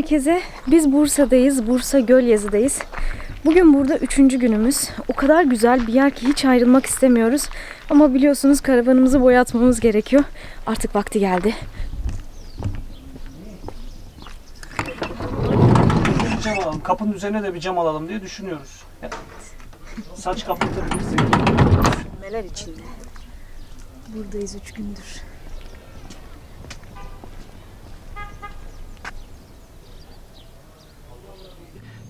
herkese. Biz Bursa'dayız. Bursa Gölyazı'dayız. Bugün burada üçüncü günümüz. O kadar güzel bir yer ki hiç ayrılmak istemiyoruz. Ama biliyorsunuz karavanımızı boyatmamız gerekiyor. Artık vakti geldi. Bir cam alalım. Kapının üzerine de bir cam alalım diye düşünüyoruz. Saç kapatabiliriz. Neler içinde? Buradayız üç gündür.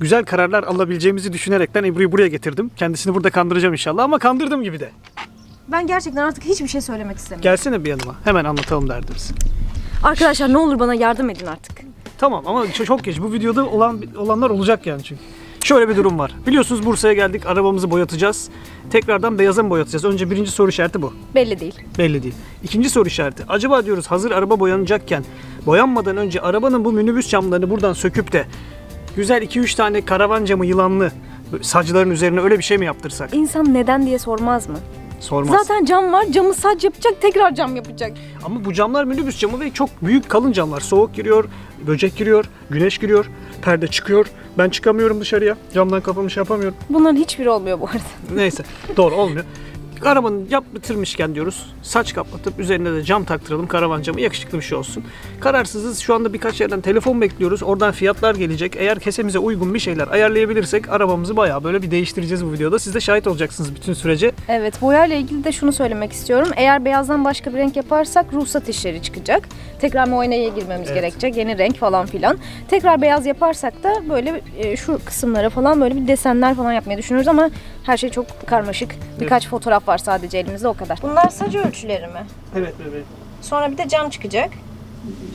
Güzel kararlar alabileceğimizi düşünerekten Ebru'yu buraya getirdim. Kendisini burada kandıracağım inşallah ama kandırdım gibi de. Ben gerçekten artık hiçbir şey söylemek istemiyorum. Gelsene bir yanıma. Hemen anlatalım derdimizi. Arkadaşlar ne olur bana yardım edin artık. Tamam ama çok- geç. Bu videoda olan olanlar olacak yani çünkü. Şöyle bir durum var. Biliyorsunuz Bursa'ya geldik. Arabamızı boyatacağız. Tekrardan beyaza mı boyatacağız? Önce birinci soru işareti bu. Belli değil. Belli değil. İkinci soru işareti. Acaba diyoruz hazır araba boyanacakken boyanmadan önce arabanın bu minibüs camlarını buradan söküp de güzel 2-3 tane karavan camı yılanlı sacların üzerine öyle bir şey mi yaptırsak? İnsan neden diye sormaz mı? Sormaz. Zaten cam var. Camı saç yapacak, tekrar cam yapacak. Ama bu camlar minibüs camı ve çok büyük kalın camlar. Soğuk giriyor, böcek giriyor, güneş giriyor, perde çıkıyor. Ben çıkamıyorum dışarıya. Camdan kafamı şey yapamıyorum. Bunların hiçbiri olmuyor bu arada. Neyse doğru olmuyor. Arabanın yap bitirmişken diyoruz saç kapatıp üzerine de cam taktıralım karavan camı yakışıklı bir şey olsun. Kararsızız şu anda birkaç yerden telefon bekliyoruz oradan fiyatlar gelecek. Eğer kesemize uygun bir şeyler ayarlayabilirsek arabamızı bayağı böyle bir değiştireceğiz bu videoda. Siz de şahit olacaksınız bütün sürece. Evet, boyayla ilgili de şunu söylemek istiyorum. Eğer beyazdan başka bir renk yaparsak ruhsat işleri çıkacak. Tekrar muayeneye girmemiz Evet. gerekecek. Yeni renk falan filan. Tekrar beyaz yaparsak da böyle e, şu kısımlara falan böyle bir desenler falan yapmayı düşünüyoruz ama her şey çok karmaşık. Birkaç fotoğraf var sadece elimizde o kadar. Bunlar saç ölçüleri mi? Evet evet. Sonra bir de cam çıkacak.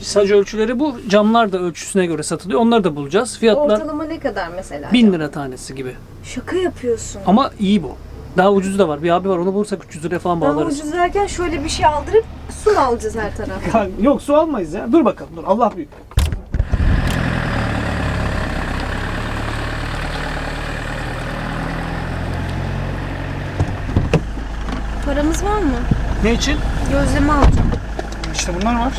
Saç ölçüleri bu camlar da ölçüsüne göre satılıyor. Onları da bulacağız. Fiyatlar Ortalama ne kadar mesela? 1000 lira tanesi gibi. Şaka yapıyorsun. Ama iyi bu. Daha ucuzu da var. Bir abi var onu bulursak 300 liraya falan Daha bağlarız. ucuz derken şöyle bir şey aldırıp su mu alacağız her tarafa? Yok su almayız ya. Dur bakalım dur. Allah büyük. Paramız var mı? Ne için? Gözleme alacağım. İşte bunlar var.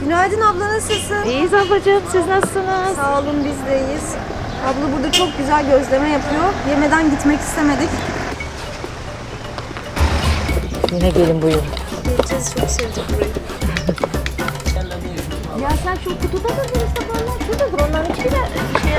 Günaydın abla nasılsın? İyiyiz ablacığım siz nasılsınız? Sağ olun biz de iyiyiz. Abla burada çok güzel gözleme yapıyor. Yemeden gitmek istemedik. Yine gelin buyurun. Geleceğiz çok sevdik burayı. Ya sen şu kutuda da bir sabahlar şuradadır onların içinde şey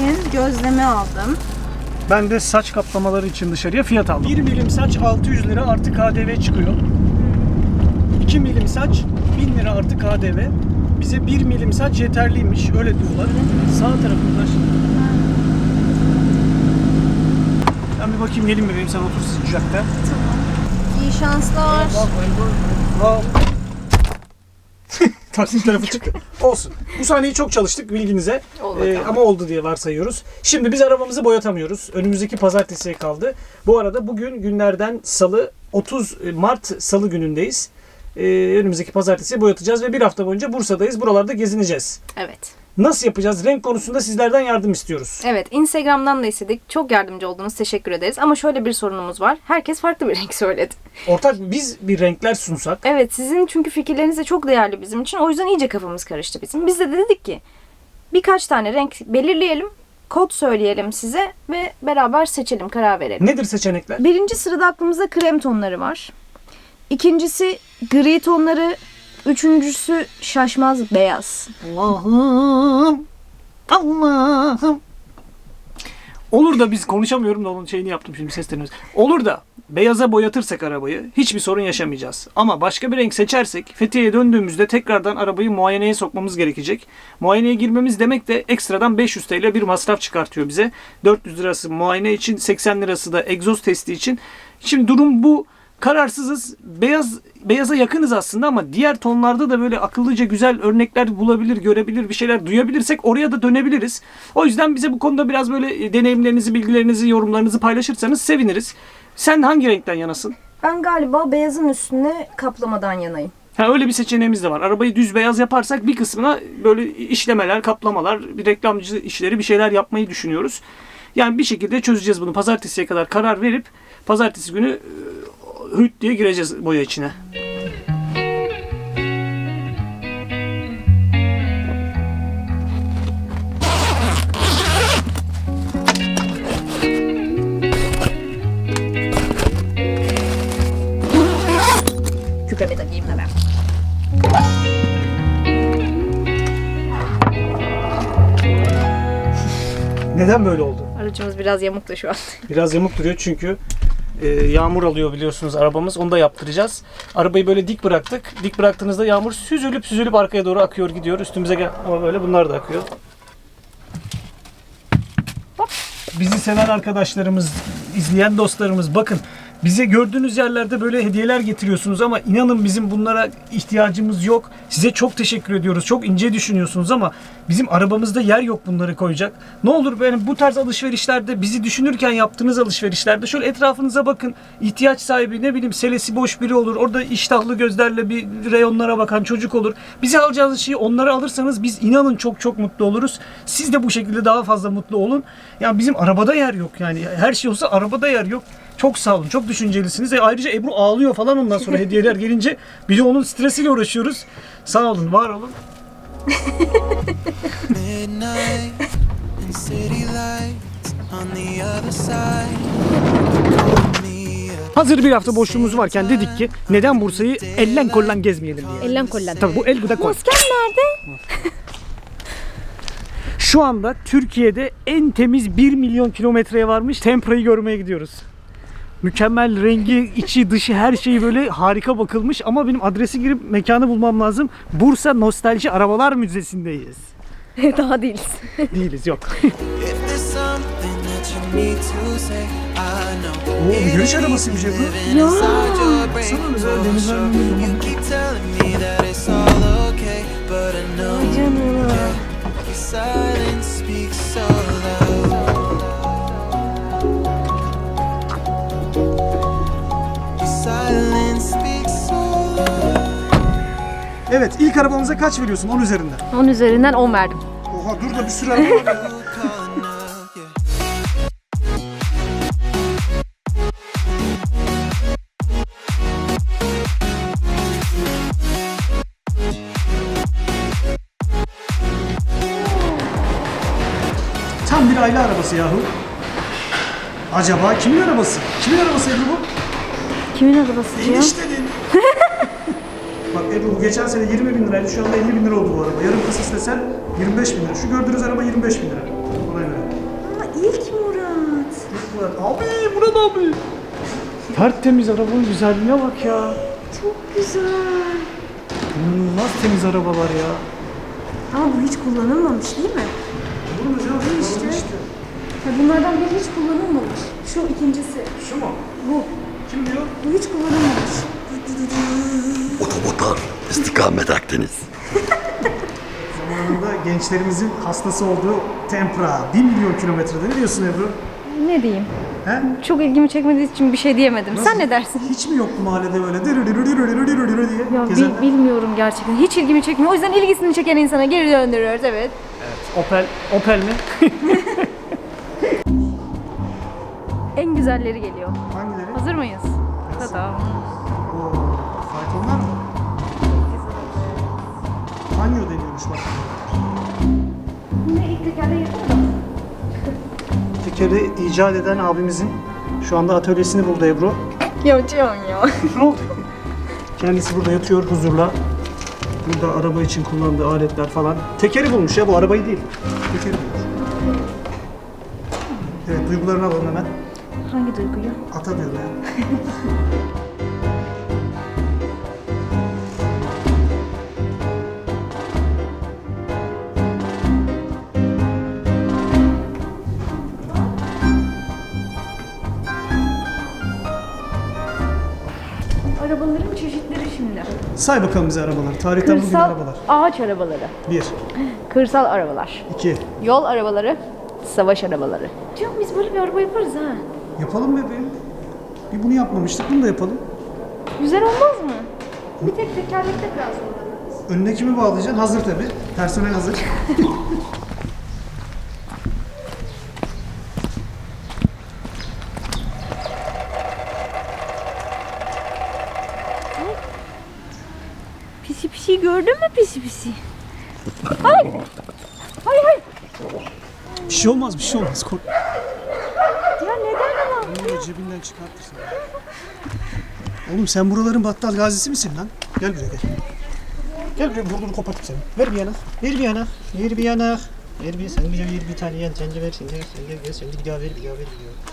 için gözleme aldım. Ben de saç kaplamaları için dışarıya fiyat aldım. 1 milim saç 600 lira artı KDV çıkıyor. 2 milim saç 1000 lira artı KDV. Bize 1 milim saç yeterliymiş. Öyle diyorlar. Sağ tarafında. Ben bir bakayım gelin bebeğim sen otur sıcakta. İyi şanslar. Taksi tarafı çıktı. Olsun. Bu sahneyi çok çalıştık bilginize. Ee, ama oldu diye varsayıyoruz. Şimdi biz arabamızı boyatamıyoruz. Önümüzdeki pazartesiye kaldı. Bu arada bugün günlerden salı 30 Mart salı günündeyiz. Ee, önümüzdeki pazartesiye boyatacağız ve bir hafta boyunca Bursa'dayız. Buralarda gezineceğiz. Evet. Nasıl yapacağız? Renk konusunda sizlerden yardım istiyoruz. Evet, Instagram'dan da istedik. Çok yardımcı oldunuz. Teşekkür ederiz. Ama şöyle bir sorunumuz var. Herkes farklı bir renk söyledi. Ortak biz bir renkler sunsak. Evet, sizin çünkü fikirleriniz de çok değerli bizim için. O yüzden iyice kafamız karıştı bizim. Biz de dedik ki birkaç tane renk belirleyelim. Kod söyleyelim size ve beraber seçelim, karar verelim. Nedir seçenekler? Birinci sırada aklımızda krem tonları var. İkincisi gri tonları. Üçüncüsü şaşmaz beyaz. Allah'ım. Allah'ım. Olur da biz konuşamıyorum da onun şeyini yaptım şimdi sesleniyoruz. Olur da beyaza boyatırsak arabayı hiçbir sorun yaşamayacağız. Ama başka bir renk seçersek Fethiye'ye döndüğümüzde tekrardan arabayı muayeneye sokmamız gerekecek. Muayeneye girmemiz demek de ekstradan 500 TL bir masraf çıkartıyor bize. 400 lirası muayene için 80 lirası da egzoz testi için. Şimdi durum bu. Kararsızız. Beyaz beyaza yakınız aslında ama diğer tonlarda da böyle akıllıca güzel örnekler bulabilir, görebilir, bir şeyler duyabilirsek oraya da dönebiliriz. O yüzden bize bu konuda biraz böyle e, deneyimlerinizi, bilgilerinizi, yorumlarınızı paylaşırsanız seviniriz. Sen hangi renkten yanasın? Ben galiba beyazın üstüne kaplamadan yanayım. Ha öyle bir seçeneğimiz de var. Arabayı düz beyaz yaparsak bir kısmına böyle işlemeler, kaplamalar, bir reklamcı işleri bir şeyler yapmayı düşünüyoruz. Yani bir şekilde çözeceğiz bunu. Pazartesiye kadar karar verip pazartesi günü e, hüt diye gireceğiz boya içine. Küpemi takayım hemen. Neden böyle oldu? Aracımız biraz yamuk da şu an. Biraz yamuk duruyor çünkü e, yağmur alıyor biliyorsunuz arabamız. Onu da yaptıracağız. Arabayı böyle dik bıraktık. Dik bıraktığınızda yağmur süzülüp süzülüp arkaya doğru akıyor gidiyor. Üstümüze gel ama böyle bunlar da akıyor. Bizi seven arkadaşlarımız, izleyen dostlarımız bakın bize gördüğünüz yerlerde böyle hediyeler getiriyorsunuz ama inanın bizim bunlara ihtiyacımız yok. Size çok teşekkür ediyoruz. Çok ince düşünüyorsunuz ama bizim arabamızda yer yok bunları koyacak. Ne olur benim bu tarz alışverişlerde bizi düşünürken yaptığınız alışverişlerde şöyle etrafınıza bakın. İhtiyaç sahibi ne bileyim selesi boş biri olur. Orada iştahlı gözlerle bir reyonlara bakan çocuk olur. Bize alacağınız şeyi onlara alırsanız biz inanın çok çok mutlu oluruz. Siz de bu şekilde daha fazla mutlu olun. Ya bizim arabada yer yok yani. Her şey olsa arabada yer yok. Çok sağ olun. Çok düşüncelisiniz. E ayrıca Ebru ağlıyor falan ondan sonra hediyeler gelince. Bir de onun stresiyle uğraşıyoruz. Sağ olun, var olun. Hazır bir hafta boşluğumuz varken dedik ki neden Bursa'yı ellen kollan gezmeyelim diye. Ellen kollen. Tabii bu el bu da kol. Masken nerede? Şu anda Türkiye'de en temiz 1 milyon kilometreye varmış Tempra'yı görmeye gidiyoruz mükemmel rengi, içi, dışı her şeyi böyle harika bakılmış ama benim adresi girip mekanı bulmam lazım. Bursa Nostalji Arabalar Müzesi'ndeyiz. Daha değiliz. değiliz yok. Oo, yürüyüş arabasıymış şey ya bu. Ya. Sana mesela denizler Evet ilk arabamıza kaç veriyorsun 10 üzerinden? 10 üzerinden 10 verdim. Oha dur da bir sürü araba var ya. Tam bir aile arabası yahu. Acaba kimin arabası? Kimin arabası Ebru bu? Kimin arabası ya? Eniştenin. Bak Ebru bu geçen sene 20 bin liraydı. Şu anda 50 bin lira oldu bu araba. Yarım kasası desen 25 bin lira. Şu gördüğünüz araba 25 bin lira. Ona göre. İlk Murat. Murat abi, Murat abi. Tertemiz arabanın güzelliğine bak ya. Çok güzel. İnanılmaz temiz arabalar ya. Ama bu hiç kullanılmamış değil mi? Olur mu canım? işte. işte. Ya bunlardan biri hiç kullanılmamış. Şu ikincisi. Şu mu? Bu. Kim diyor? Bu hiç kullanılmamış. Otomotor, istikamet Akdeniz. Zamanında gençlerimizin hastası olduğu Tempra. 1 milyon kilometrede. Ne diyorsun Ebru? Ne diyeyim? He? Çok ilgimi çekmediği için bir şey diyemedim. Sen ne dersin? Hiç mi yoktu mahallede böyle dırırırırırırırırırı diye Ya bil- bilmiyorum gerçekten. Hiç ilgimi çekmiyor. O yüzden ilgisini çeken insana geri döndürüyoruz evet. Opel, Opel mi? En güzelleri geliyor. Hangileri? Hazır mıyız? Tada. Bak. Yine ilk tekerleği yapalım. Tekeri icat eden abimizin şu anda atölyesini buldu Ebru. Yapacağım ya. Ne oldu? Kendisi burada yatıyor huzurla. Burada araba için kullandığı aletler falan. Tekeri bulmuş ya bu arabayı değil. Tekeri bulmuş. Evet duygularını alalım hemen. Hangi duyguyu? Ata diyor ya. Say bakalım bize arabaları. Tarihten bugün Kırsal arabalar. ağaç arabaları, Bir, kırsal arabalar, iki. yol arabaları, savaş arabaları. Diyorum biz böyle bir araba yaparız ha. Yapalım bebeğim. Bir bunu yapmamıştık. Bunu da yapalım. Güzel olmaz mı? Bir tek tekerlekte biraz zorlanırız. Önüne kimi bağlayacaksın? Hazır tabii. Personel hazır. Pisi gördün mü pisi pisi? Hay! Hay hay! Bir şey olmaz, bir şey olmaz. Kork. Ya neden ama? Bunu cebinden çıkartırsın. Oğlum sen buraların battal gazisi misin lan? Gel buraya gel. Gel buraya burnunu kopartıp seni. Ver bir yana. Ver bir yana. Ver bir yana. Ver bir sen bir, ver bir tane yan. Sen de ver. Sen de ver. Sen de ver. Sen de bir daha ver. Bir daha ver. Bir daha.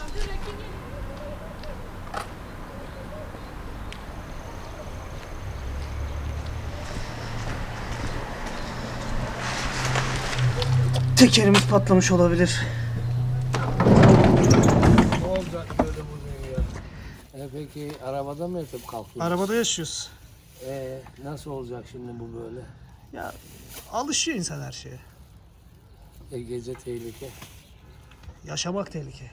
Tekerimiz patlamış olabilir. Ne olacak böyle bugün ya? E peki arabada mı yatıp kalkıyorsun? Arabada yaşıyoruz. E nasıl olacak şimdi bu böyle? Ya alışıyor insan her şeye. E gece tehlike. Yaşamak tehlike.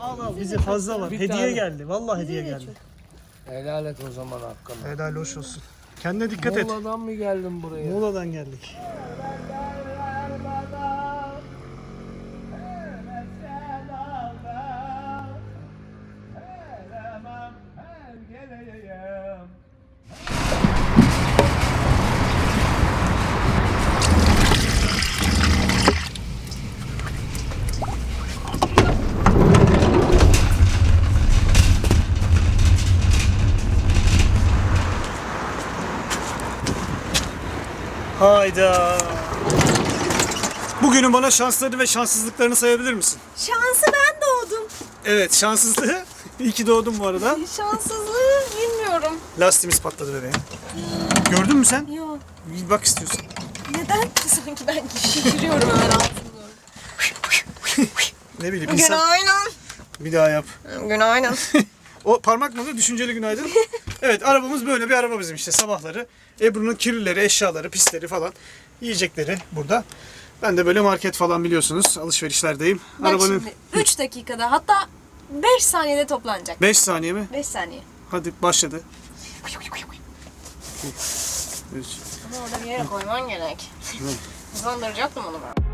Allah bize fazla var. Bir hediye tane. geldi. Vallahi hediye geldi. Helal et o zaman hakkını. Helal hoş olsun. Kendine dikkat et. Muğla'dan mı geldin buraya? Muğla'dan geldik. Hayda. Bugünün bana şansları ve şanssızlıklarını sayabilir misin? Şansı ben doğdum. Evet şanssızlığı. İyi ki doğdum bu arada. Şanssızlığı bilmiyorum. Lastiğimiz patladı bebeğim. Gördün mü sen? Yok. Bir bak istiyorsan. Neden? Sanki ben şişiriyorum hemen ağzımı. Ne bileyim insan. Günaydın. Bir daha yap. Günaydın. O parmak mı? Düşünceli günaydın. evet arabamız böyle bir araba bizim işte sabahları. Ebru'nun kirlileri, eşyaları, pisleri falan. Yiyecekleri burada. Ben de böyle market falan biliyorsunuz alışverişlerdeyim. Bak Arabanın şimdi 3 dakikada hatta 5 saniyede toplanacak. 5 saniye mi? 5 saniye. Hadi başladı. Üç. Ama orada bir yere koyman gerek. Hızlandıracaktım onu ben.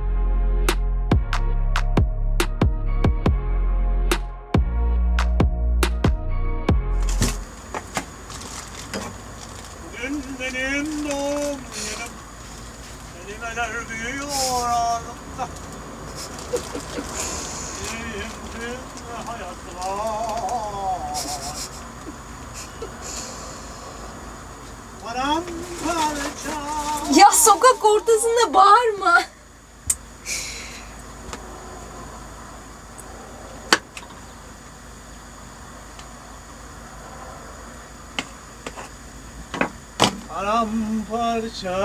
Bugün benim doğum günüm. Kelimeler büyüyor ağzımda. Şimdi hayatlar. Paramparça. Ya sokak ortasında bağırma. Paramparça.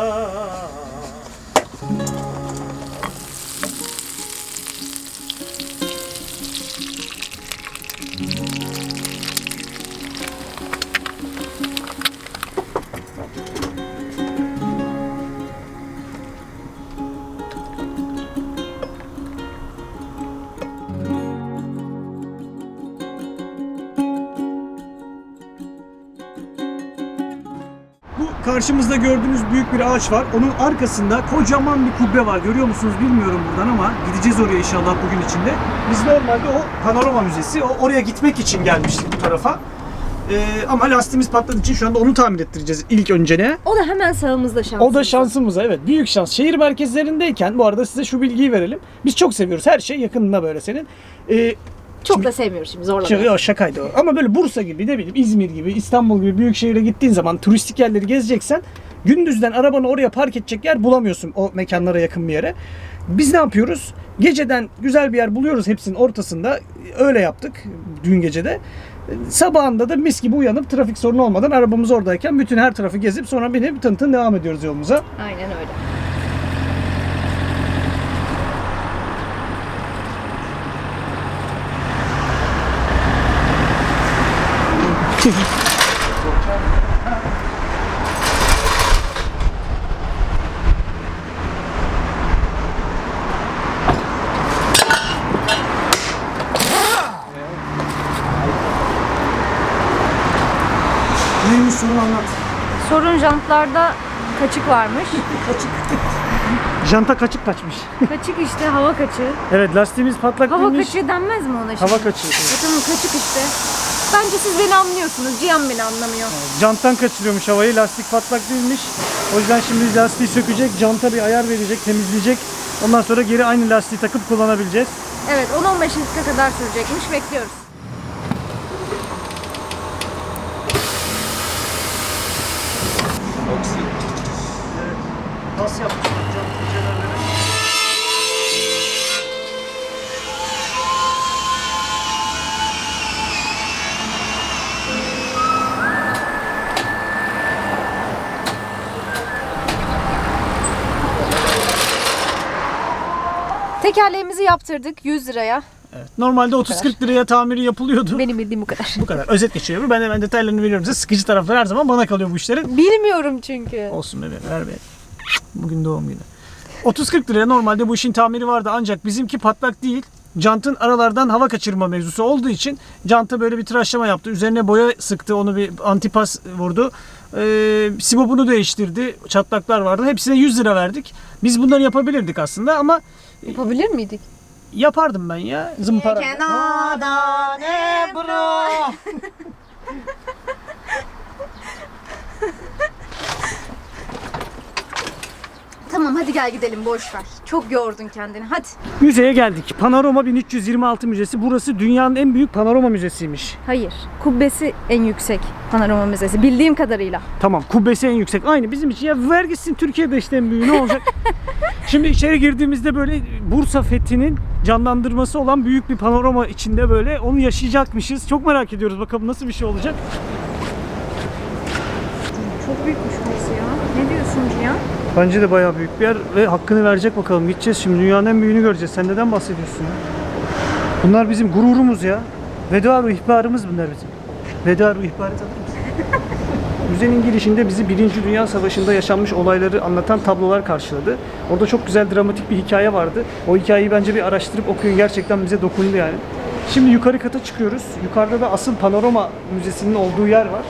Karşımızda gördüğünüz büyük bir ağaç var. Onun arkasında kocaman bir kubbe var. Görüyor musunuz bilmiyorum buradan ama gideceğiz oraya inşallah bugün içinde. Biz normalde o panorama müzesi, o oraya gitmek için gelmiştik bu tarafa. Ee, ama lastiğimiz patladığı için şu anda onu tamir ettireceğiz ilk önce ne? O da hemen sağımızda şansımız. O da şansımıza evet büyük şans. Şehir merkezlerindeyken bu arada size şu bilgiyi verelim. Biz çok seviyoruz her şey yakınında böyle senin. Ee, Çok da sevmiyoruz şimdi zorla. Şaka, yok, şakaydı o. Ama böyle Bursa gibi ne bileyim İzmir gibi İstanbul gibi büyük şehire gittiğin zaman turistik yerleri gezeceksen gündüzden arabanı oraya park edecek yer bulamıyorsun o mekanlara yakın bir yere. Biz ne yapıyoruz? Geceden güzel bir yer buluyoruz hepsinin ortasında. Öyle yaptık dün gecede. Sabahında da mis gibi uyanıp trafik sorunu olmadan arabamız oradayken bütün her tarafı gezip sonra binip tın tın devam ediyoruz yolumuza. Aynen öyle. Neymiş sorun anlat. Sorun jantlarda kaçık varmış. Janta kaçık kaçmış. kaçık işte hava kaçığı. Evet lastiğimiz patlak Hava değilmiş. kaçığı denmez mi ona şimdi? Hava kaçığı. E tamam kaçık işte. Bence siz beni anlıyorsunuz. Cihan beni anlamıyor. Janttan kaçırıyormuş havayı. Lastik patlak değilmiş. O yüzden şimdi lastiği sökecek. Janta bir ayar verecek, temizleyecek. Ondan sonra geri aynı lastiği takıp kullanabileceğiz. Evet 10-15 dakika kadar sürecekmiş. Bekliyoruz. Nasıl yapmışlar jant kenarları? Tekerleğimizi yaptırdık 100 liraya. Normalde 30-40 liraya tamiri yapılıyordu. Benim bildiğim bu kadar. Bu kadar. Özet geçiyorum. Ben hemen detaylarını veriyorum size. Sıkıcı tarafları her zaman bana kalıyor bu işlerin. Bilmiyorum çünkü. Olsun bebeğim ver be. Bugün doğum günü. 30-40 liraya normalde bu işin tamiri vardı ancak bizimki patlak değil. Jantın aralardan hava kaçırma mevzusu olduğu için janta böyle bir tıraşlama yaptı. Üzerine boya sıktı. Onu bir antipas vurdu. Ee, sibopunu değiştirdi. Çatlaklar vardı. Hepsine 100 lira verdik. Biz bunları yapabilirdik aslında ama Yapabilir miydik? yapardım ben ya. Zımpara. Tamam hadi gel gidelim boş ver. Çok yordun kendini hadi. Müzeye geldik. Panorama 1326 Müzesi. Burası dünyanın en büyük panorama müzesiymiş. Hayır. Kubbesi en yüksek panorama müzesi bildiğim kadarıyla. Tamam kubbesi en yüksek. Aynı bizim için. Ya ver gitsin Türkiye'de işte en büyüğü ne olacak? Şimdi içeri girdiğimizde böyle Bursa fethinin canlandırması olan büyük bir panorama içinde böyle onu yaşayacakmışız. Çok merak ediyoruz bakalım nasıl bir şey olacak. Çok büyükmüş burası ya. Ne diyorsun Cihan? Bence de bayağı büyük bir yer ve hakkını verecek bakalım. Gideceğiz şimdi dünyanın en büyüğünü göreceğiz. Sen neden bahsediyorsun ya? Bunlar bizim gururumuz ya. Veda ve ihbarımız bunlar bizim. Veda ve ihbarı tanır? Müzenin girişinde bizi Birinci Dünya Savaşı'nda yaşanmış olayları anlatan tablolar karşıladı. Orada çok güzel dramatik bir hikaye vardı. O hikayeyi bence bir araştırıp okuyun. Gerçekten bize dokundu yani. Şimdi yukarı kata çıkıyoruz. Yukarıda da asıl panorama müzesinin olduğu yer var.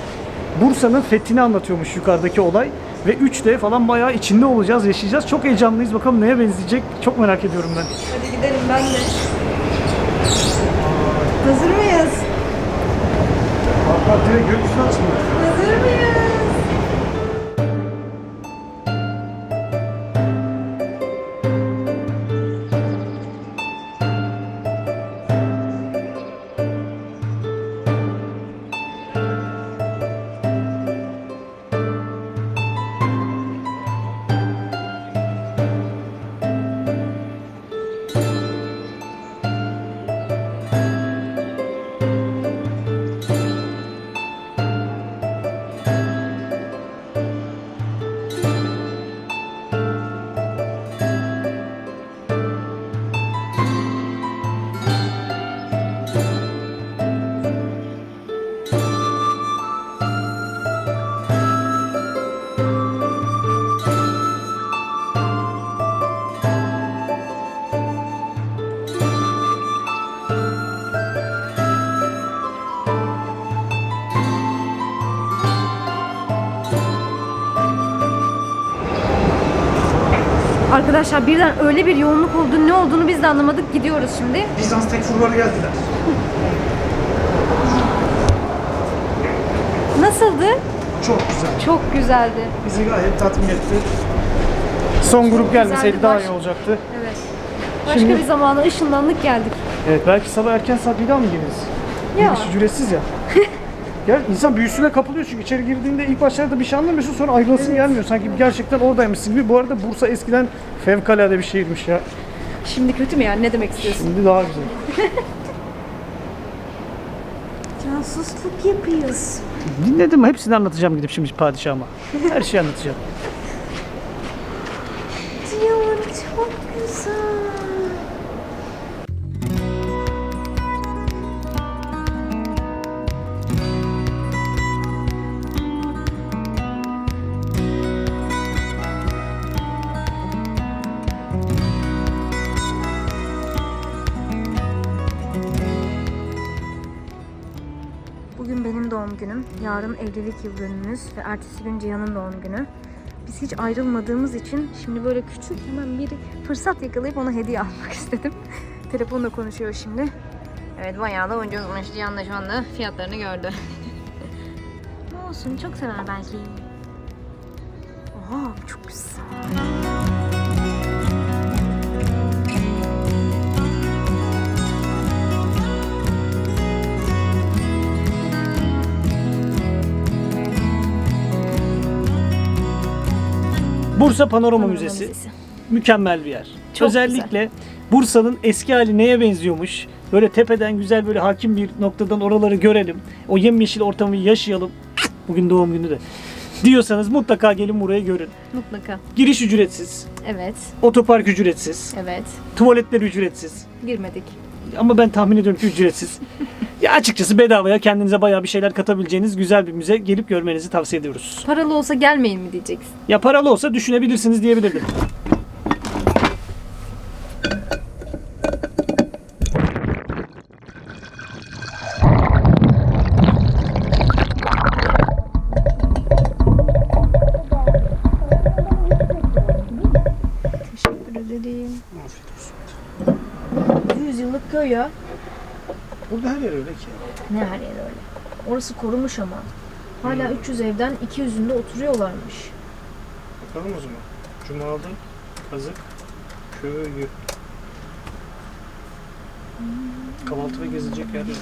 Bursa'nın fethini anlatıyormuş yukarıdaki olay. Ve 3D falan bayağı içinde olacağız, yaşayacağız. Çok heyecanlıyız. Bakalım neye benzeyecek. Çok merak ediyorum ben. Hadi gidelim ben de. Hazır mıyız? Hatta direkt gökyüzüne açmıyor. Hazır mıyız? Arkadaşlar birden öyle bir yoğunluk oldu. Ne olduğunu biz de anlamadık. Gidiyoruz şimdi. Bizans tek furları geldiler. Nasıldı? Çok güzel. Çok güzeldi. Bizi gayet tatmin etti. Son grup gelmeseydi güzeldi, daha baş- iyi olacaktı. Evet. Başka Şimdi- bir zamana ışınlandık geldik. Evet belki sabah erken saat bir daha mı geliriz? Ya. Giriş ücretsiz ya. Gel insan büyüsüne kapılıyor çünkü içeri girdiğinde ilk başlarda bir şey anlamıyorsun sonra ayrılasın gelmiyor. Sanki gerçekten oradaymışsın gibi. Bu arada Bursa eskiden fevkalade bir şehirmiş ya. Şimdi kötü mü yani? Ne demek istiyorsun? Şimdi daha güzel. Casusluk yapıyoruz. Dinledim hepsini anlatacağım gidip şimdi padişahıma. Her şeyi anlatacağım. Diyor çok güzel. Yarın evlilik yıl dönümümüz ve ertesi gün Cihan'ın doğum günü. Biz hiç ayrılmadığımız için şimdi böyle küçük hemen bir fırsat yakalayıp ona hediye almak istedim. Telefonla konuşuyor şimdi. Evet bayağı da ucuzmuş. Cihan da şu anda fiyatlarını gördü. Ne olsun çok sever belki. Oha çok güzel. Bursa Panorama Müzesi. Müzesi. Mükemmel bir yer. Çok Özellikle Bursa'nın eski hali neye benziyormuş? Böyle tepeden güzel böyle hakim bir noktadan oraları görelim. O yemyeşil ortamı yaşayalım. Bugün doğum günü de. Diyorsanız mutlaka gelin buraya görün. Mutlaka. Giriş ücretsiz. Evet, Otopark ücretsiz. evet. Tuvaletler ücretsiz. Girmedik. Ama ben tahmin ediyorum ki ücretsiz. ya açıkçası bedavaya kendinize bayağı bir şeyler katabileceğiniz güzel bir müze gelip görmenizi tavsiye ediyoruz. Paralı olsa gelmeyin mi diyeceksin? Ya paralı olsa düşünebilirsiniz diyebilirdim. Burada her yer öyle ki. Ne her yer öyle. Orası korumuş ama. Hala 300 evden 200'ünde oturuyorlarmış. Bakalım o zaman. Cumalı, Kazık, Köyü. Kahvaltı ve gezilecek yer yok.